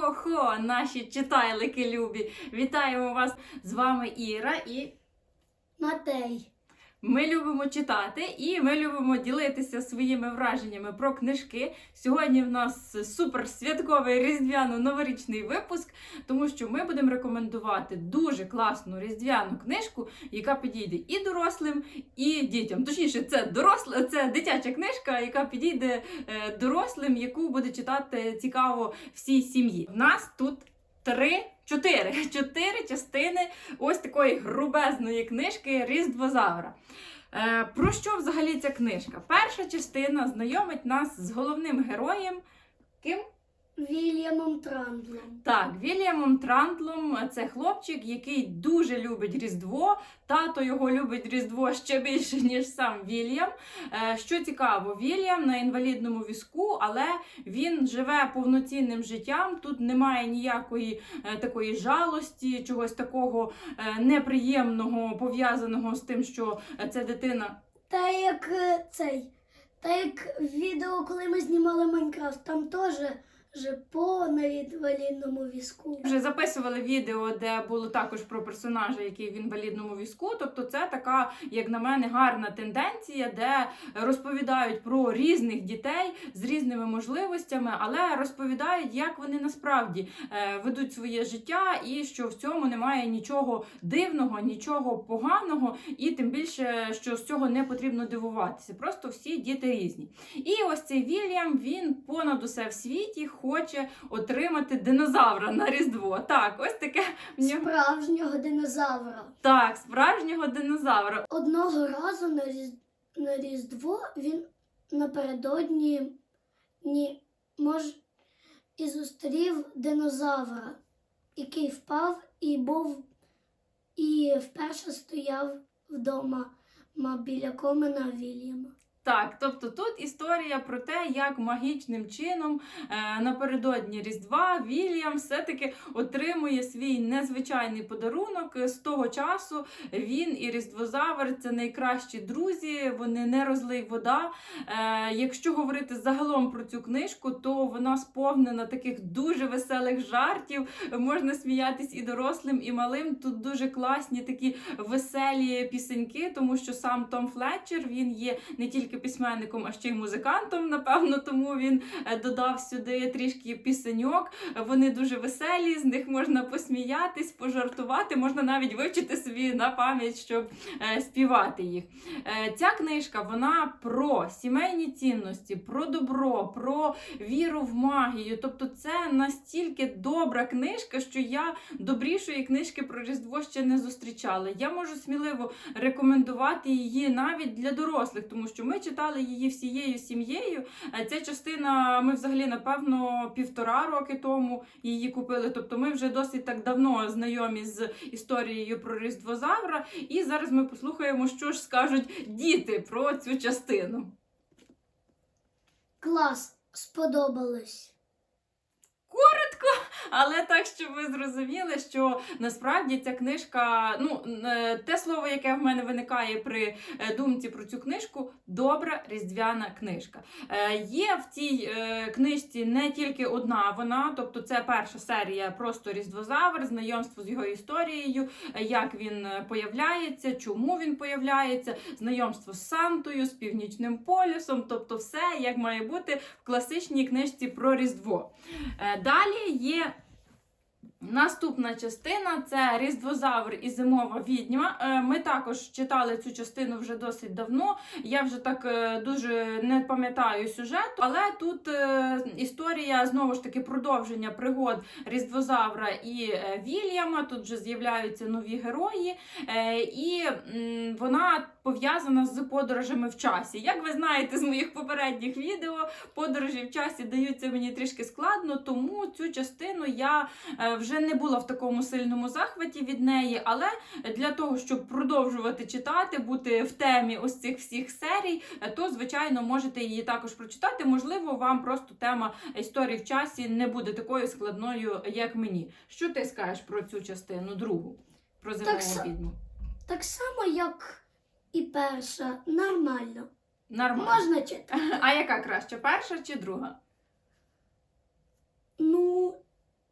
Хо-хо-хо, наші читайлики любі. Вітаємо вас! З вами Іра і Матей. Ми любимо читати і ми любимо ділитися своїми враженнями про книжки. Сьогодні в нас супер святковий різдвяно-новорічний випуск, тому що ми будемо рекомендувати дуже класну різдвяну книжку, яка підійде і дорослим, і дітям. Точніше, це доросла, це дитяча книжка, яка підійде е, дорослим, яку буде читати цікаво всій сім'ї. В нас тут три. Чотири чотири частини ось такої грубезної книжки Різдвозавра. Е, про що взагалі ця книжка? Перша частина знайомить нас з головним героєм. Ким? Вільямом Трандлом. Так, Вільямом Трантлом це хлопчик, який дуже любить Різдво. Тато його любить Різдво ще більше, ніж сам Вільям. Е, Що цікаво, Вільям на інвалідному візку, але він живе повноцінним життям. Тут немає ніякої е, такої жалості, чогось такого е, неприємного пов'язаного з тим, що е, ця дитина Та як цей. Та як відео, коли ми знімали Майнкрафт, там теж же по інвалідному візку. Вже записували відео, де було також про персонажа, який в інвалідному візку. Тобто, це така, як на мене, гарна тенденція, де розповідають про різних дітей з різними можливостями, але розповідають, як вони насправді е, ведуть своє життя, і що в цьому немає нічого дивного, нічого поганого, і тим більше, що з цього не потрібно дивуватися. Просто всі діти різні. І ось цей Вільям він понад усе в світі хоче отримати динозавра на Різдво. Так, ось таке в нього. Справжнього динозавра. Так, справжнього динозавра. Одного разу на, Різ... на Різдво він напередодні ні, мож... і зустрів динозавра, який впав і був і вперше стояв вдома ма, біля комена Вільяма. Так, тобто тут історія про те, як магічним чином е, напередодні Різдва Вільям все-таки отримує свій незвичайний подарунок. З того часу він і Різдвозавр це найкращі друзі, вони не розлий вода. Е, якщо говорити загалом про цю книжку, то вона сповнена таких дуже веселих жартів. Можна сміятись і дорослим, і малим. Тут дуже класні такі веселі пісеньки, тому що сам Том Флетчер він є не тільки письменником, а ще й музикантом. Напевно, тому він е, додав сюди трішки пісеньок. Вони дуже веселі, з них можна посміятись, пожартувати, можна навіть вивчити собі на пам'ять, щоб е, співати їх. Е, Ця книжка вона про сімейні цінності, про добро, про віру в магію. Тобто, це настільки добра книжка, що я добрішої книжки про Різдво ще не зустрічала. Я можу сміливо рекомендувати її навіть для дорослих, тому що ми читали її всією сім'єю. Е, Ця частина ми взагалі, напевно, півтора роки тому її купили. Тобто ми вже досить так давно знайомі з історією про Різдвозавра. І зараз ми послухаємо, що ж скажуть діти про цю частину. Клас, сподобалось. Але так, щоб ви зрозуміли, що насправді ця книжка, ну е, те слово, яке в мене виникає при е, думці про цю книжку, добра різдвяна книжка. Е, Є в цій книжці не тільки одна вона, тобто це перша серія просто Різдвозавр, знайомство з його історією, як він появляється, чому він появляється, знайомство з Сантою, з Північним полюсом, тобто все як має бути в класичній книжці про Різдво. Далі є Наступна частина це Різдвозавр і Зимова відьма. Е, Ми також читали цю частину вже досить давно. Я вже так е, дуже не пам'ятаю сюжету, але тут е, історія знову ж таки продовження пригод Різдвозавра і Вільяма. Тут вже з'являються нові герої, і вона пов'язана з подорожами в часі. Як ви знаєте з моїх попередніх відео, подорожі в часі даються мені трішки складно, тому цю частину я е, вже не була в такому сильному захваті від неї. Але для того, щоб продовжувати читати, бути в темі ось цих всіх серій, то звичайно можете її також прочитати. Можливо, вам просто тема історії в часі не буде такою складною, як мені. Що ти скажеш про цю частину другу? Про зимову відьму? Так само, як і перша, нормально. Нормально. Можна читати. А яка краще, перша чи друга? Ну,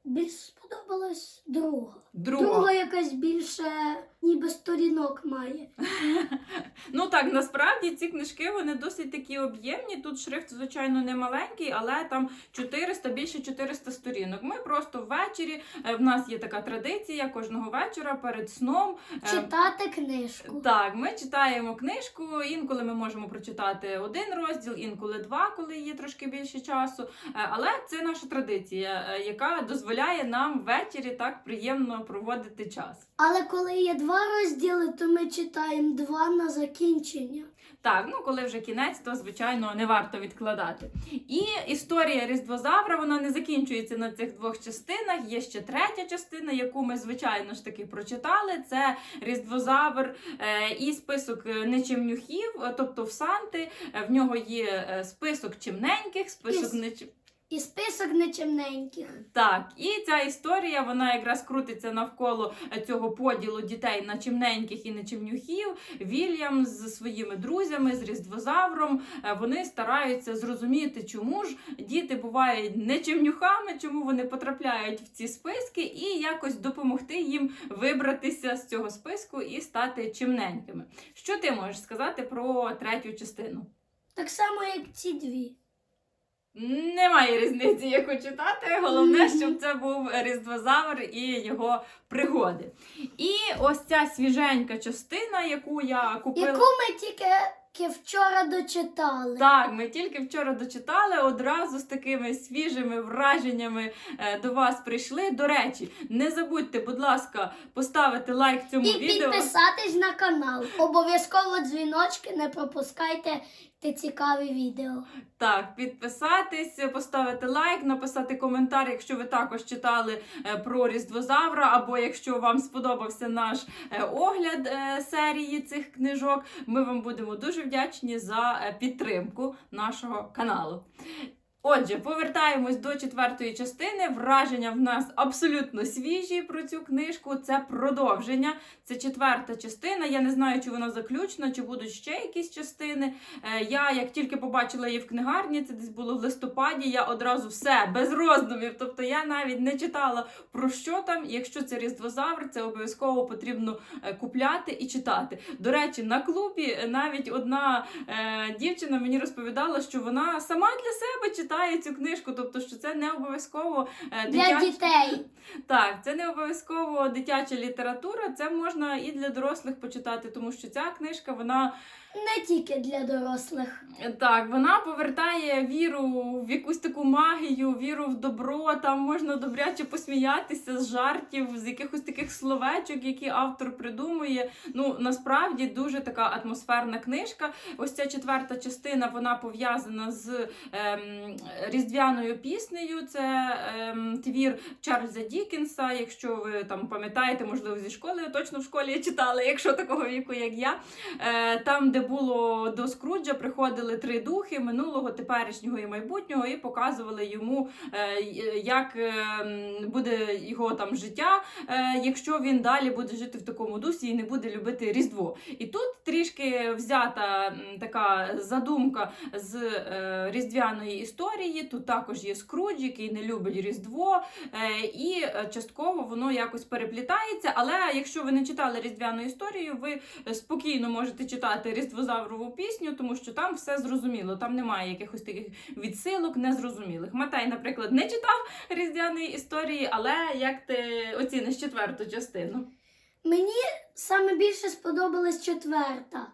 більш сподобалась друга. Друга. Друга якась більше, ніби сторінок має. Ну так, насправді ці книжки вони досить такі об'ємні. Тут шрифт, звичайно, не маленький, але там 400, більше 400 сторінок. Ми просто ввечері. е, В нас є така традиція кожного вечора перед сном. е, Читати книжку. Так, ми читаємо книжку. Інколи ми можемо прочитати один розділ, інколи два, коли є трошки більше часу. Е, Але це наша традиція, е, яка дозволяє нам ввечері так приємно проводити час. Але коли є два розділи, то ми читаємо два на закінчення. Так, ну коли вже кінець, то звичайно не варто відкладати. І історія Різдвозавра вона не закінчується на цих двох частинах. Є ще третя частина, яку ми звичайно ж таки прочитали. Це Різдвозавр е, і список е, нечемнюхів, е, тобто в Санти. В нього є список чимненьких, список Іс- неч... І список нечемненьких. Так, і ця історія вона якраз крутиться навколо е, цього поділу дітей на чимненьких і нечимнюхів. Вільям з своїми друзями, з різдвозавром, е, вони стараються зрозуміти, чому ж діти бувають нечимнюхами, чому вони потрапляють в ці списки, і якось допомогти їм вибратися з цього списку і стати чимненькими. Що ти можеш сказати про третю частину? Так само, як ці дві. Немає різниці, яку читати. Головне, щоб це був різдвозавр і його пригоди. І ось ця свіженька частина, яку я купила. Яку ми тільки ки вчора дочитали. Так, ми тільки вчора дочитали, одразу з такими свіжими враженнями е, до вас прийшли. До речі, не забудьте, будь ласка, поставити лайк цьому І відео. підписатись на канал. Обов'язково дзвіночки, не пропускайте те цікаві відео. Так, підписатись, поставити лайк, написати коментар, якщо ви також читали е, про Різдвозавра, або якщо вам сподобався наш е, огляд е, серії цих книжок. Ми вам будемо дуже вдячні за підтримку нашого каналу. Отже, повертаємось до четвертої частини. Враження в нас абсолютно свіжі про цю книжку. Це продовження. Це четверта частина. Я не знаю, чи вона заключена, чи будуть ще якісь частини. Е, Я як тільки побачила її в книгарні, це десь було в листопаді. Я одразу все без роздумів. Тобто я навіть не читала про що там. Якщо це різдвозавр, це обов'язково потрібно е, купляти і читати. До речі, на клубі е, навіть одна дівчина мені розповідала, що вона сама для себе читає цю книжку, тобто що це не обов'язково е, Для дітей. так, це не обов'язково дитяча література, це можна і для дорослих почитати, тому що ця книжка вона Не тільки для дорослих. так, вона повертає віру в якусь таку магію, віру в добро. Там можна добряче посміятися з жартів, з якихось таких словечок, які автор придумує. Ну насправді дуже така атмосферна книжка. Ось ця четверта частина вона пов'язана з ем, різдвяною піснею. Це ем, твір Чарльза Дікінса. Якщо ви там пам'ятаєте, можливо, зі школи точно в школі читали, якщо такого віку, як я. Е, там, де було до Скруджа, приходили три духи минулого, теперішнього і майбутнього, і показували йому, е, як е, буде його там життя, е, якщо він далі буде жити в такому дусі і не буде любити Різдво. І тут трішки взята така задумка з е, різдвяної історії. Тут також є Скрудж, який не любить Різдво, е, і е, частково воно якось переплітається. Але якщо ви не читали різдвяну історію, ви спокійно можете читати Різдвозаврову пісню, тому що там все зрозуміло. Там немає якихось таких відсилок незрозумілих. Матай, наприклад, не читав різдвяної історії, але як ти оціниш четверту частину? Мені саме більше сподобалась четверта.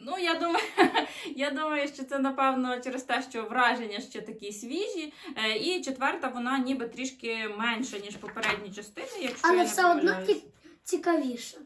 Ну, я думаю, я думаю, що це напевно через те, що враження ще такі свіжі. Е, І четверта, вона ніби трішки менша, ніж попередні частини, якщо я Але не все одно помиляюсь. ці- цікавіше.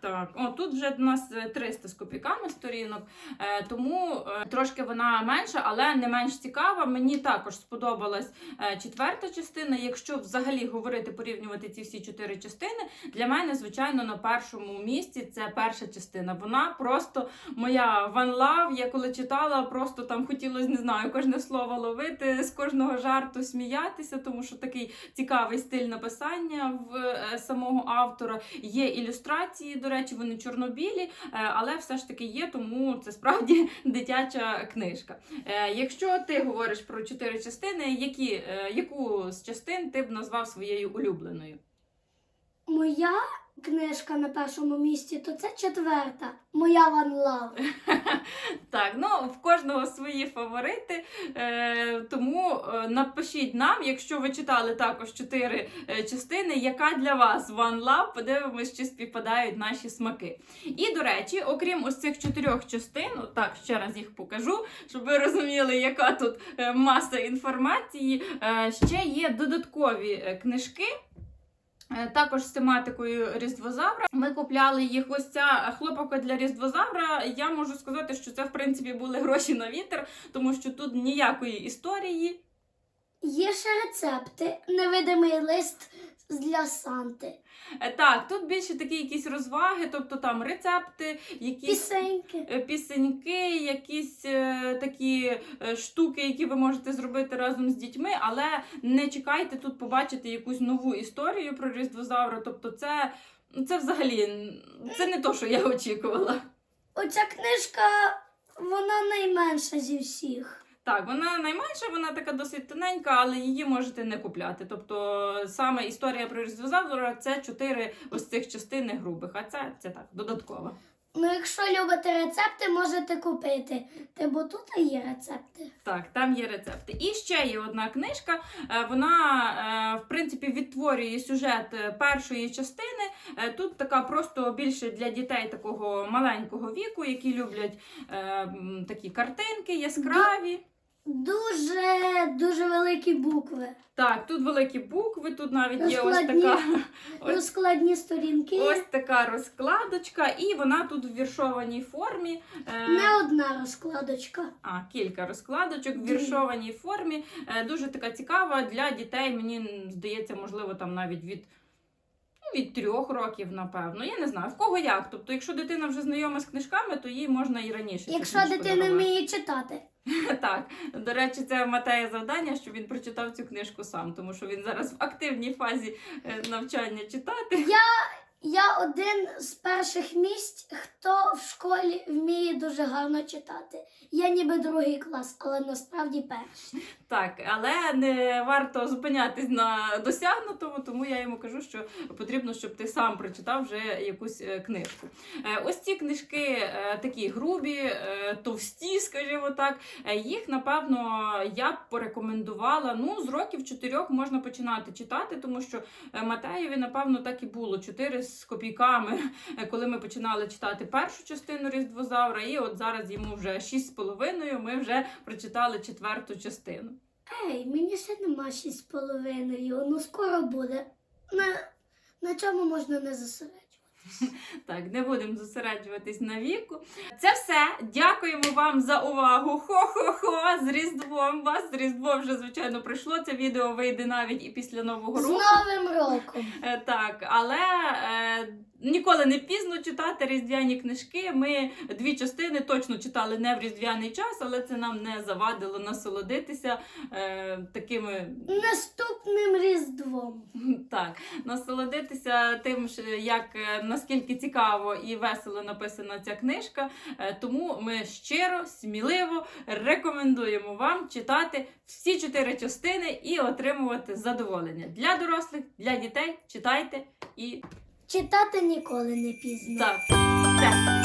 Так, о, тут вже у нас е, 300 з копійками сторінок, е, тому е, трошки вона менша, але не менш цікава. Мені також сподобалась е, четверта частина. Якщо взагалі говорити, порівнювати ці всі чотири частини, для мене, звичайно, на першому місці це перша частина. Вона просто моя one love. Я коли читала, просто там хотілося, не знаю, кожне слово ловити, з кожного жарту сміятися, тому що такий цікавий стиль написання в е, самого автора. Є ілюстрації До речі, вони чорнобілі, е, але все ж таки є, тому це справді дитяча книжка. Е, Якщо ти говориш про чотири частини, які, е, яку з частин ти б назвав своєю улюбленою? Моя книжка на першому місці, то це четверта. Моя One Love. Так, ну в кожного свої фаворити. Е, тому е, напишіть нам, якщо ви читали також чотири е, частини, яка для вас One Love, подивимось, чи співпадають наші смаки. І до речі, окрім ось цих чотирьох частин, так ще раз їх покажу, щоб ви розуміли, яка тут е, маса інформації. ще є додаткові книжки. Е, Також з тематикою Різдвозавра. Ми купляли їх. Ось ця хлопавка для Різдвозавра. Я можу сказати, що це в принципі були гроші на вітер, тому що тут ніякої історії. Є ще рецепти, невидимий лист для Санти, Е, Так, тут більше такі якісь розваги, тобто там рецепти, якісь пісеньки. е, пісеньки, якісь е, такі е, штуки, які ви можете зробити разом з дітьми, але не чекайте тут побачити якусь нову історію про Різдвозавра. Тобто, це, це взагалі це не то, що я очікувала. Оця книжка, вона найменша зі всіх. Так, вона найменша, вона така досить тоненька, але її можете не купляти. Тобто саме історія про Різдвозавра це чотири ось цих частини грубих, а це, це так, додатково. Ну, якщо любите рецепти, можете купити. Бо тут є рецепти. Так, там є рецепти. І ще є одна книжка. е, Вона, е, в принципі, відтворює сюжет е, першої частини. Тут така просто більше для дітей такого маленького віку, які люблять такі картинки яскраві. Дуже дуже великі букви. Так, тут великі букви, тут навіть є ось Розкладні. така. Ось Розкладні сторінки. Ось така розкладочка, і вона тут в віршованій формі. Е, Не одна розкладочка. А, кілька розкладочок в віршованій формі. Е, Дуже така цікава для дітей. Мені здається, можливо, там навіть від. ну, Від трьох років, напевно. Я не знаю, в кого як. Тобто, якщо дитина вже знайома з книжками, то їй можна і раніше. Якщо дитина вміє читати. Так, до речі, це Матея завдання, щоб він прочитав цю книжку сам, тому що він зараз в активній фазі е, навчання читати. Я один з перших місць, хто в школі вміє дуже гарно читати. Я ніби другий клас, але насправді перший. Так, але не варто зупинятись на досягнутому, тому я йому кажу, що потрібно, щоб ти сам прочитав вже якусь е, книжку. Е, Ось ці книжки е, такі грубі, товсті, скажімо так. Їх, напевно, я б порекомендувала. Ну, з років чотирьох можна починати читати, тому що Матеєві, напевно, так і було. Чотири копійками, е, коли ми починали читати першу частину Різдвозавра, і от зараз йому вже шість з половиною. Ми вже прочитали четверту частину. Ей, мені ще нема шість з половиною, ну скоро буде. На, на чому можна не зосереджувати? Так, не будемо зосереджуватись на віку. Це все. Дякуємо вам за увагу. Хо-хо-хо! З Різдвом вас. З Різдвом вже, звичайно, прийшло. Це відео вийде навіть і після Нового року. З. Новим роком! Е, Так, але е, ніколи не пізно читати різдвяні книжки. Ми дві частини точно читали не в різдвяний час, але це нам не завадило насолодитися е, такими Наступним Різдвом. Так, насолодитися тим, як е, наскільки цікаво і весело написана ця книжка. Е, Тому ми щиро, сміливо рекомендуємо вам читати всі чотири частини і отримувати задоволення для дорослих, для дітей. Читайте і Читати ніколи не пізно. так.